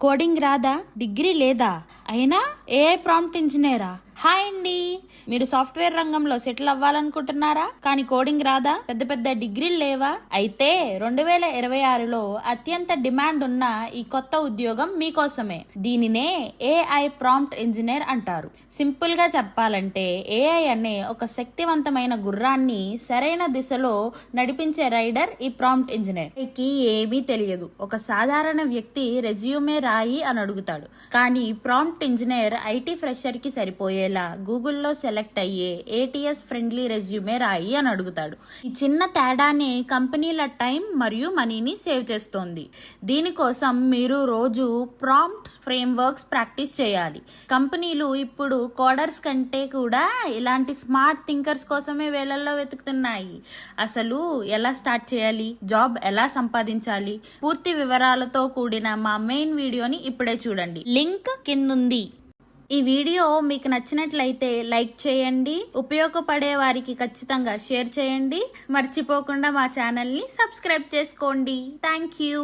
Coding రాదా? Degree లేదా? అయినా ఏ ప్రాంప్ట్ ఇంజనీరా హాయ్ అండి. మీరు సాఫ్ట్వేర్ రంగంలో సెటిల్ అవ్వాలనుకుంటున్నారా? కానీ కోడింగ్ రాదా? పెద్ద పెద్ద డిగ్రీలు లేవా? అయితే రెండు వేల ఇరవై ఆరులో అత్యంత డిమాండ్ ఉన్న ఈ కొత్త ఉద్యోగం మీకోసమే. దీనినే ఏఐ ప్రాంప్ట్ ఇంజనీర్ అంటారు. సింపుల్గా చెప్పాలంటే ఏఐ అనే ఒక శక్తివంతమైన గుర్రాన్ని సరైన దిశలో నడిపించే రైడర్ ఈ ప్రాంప్ట్ ఇంజనీర్కి ఏమీ తెలియదు. ఒక సాధారణ వ్యక్తి రెజ్యూమే రాయి అని అడుగుతాడు. కానీ ప్రాంప్ట్ ఇంజనీర్ ఐటీ ఫ్రెషర్కి సరిపోయేలా గూగుల్లో సెలెక్ట్ అయ్యే ఏటీఎస్ ఫ్రెండ్లీ రెజ్యూమే రాయి అని అడుగుతాడు. ఈ చిన్న తేడానే కంపెనీల టైం మరియు మనీని సేవ్ చేస్తోంది. దీనికోసం మీరు రోజు ప్రాంప్ట్ ఫ్రేమ్వర్క్స్ ప్రాక్టీస్ చేయాలి. కంపెనీలు ఇప్పుడు కోడర్స్ కంటే కూడా ఇలాంటి స్మార్ట్ థింకర్స్ కోసమే వేలల్లో వెతుకుతున్నాయి. అసలు ఎలా స్టార్ట్ చేయాలి? జాబ్ ఎలా సంపాదించాలి? పూర్తి వివరాలతో కూడిన మా మెయిన్ వీడియోని ఇప్పుడే చూడండి. లింక్ కింద ఉంది. ఈ వీడియో మీకు నచ్చినట్లయితే లైక్ చేయండి ఉపయోగపడే వారికి ఖచ్చితంగా షేర్ చేయండి. మర్చిపోకుండా మా ఛానల్ని సబ్స్క్రైబ్ చేసుకోండి. Thank you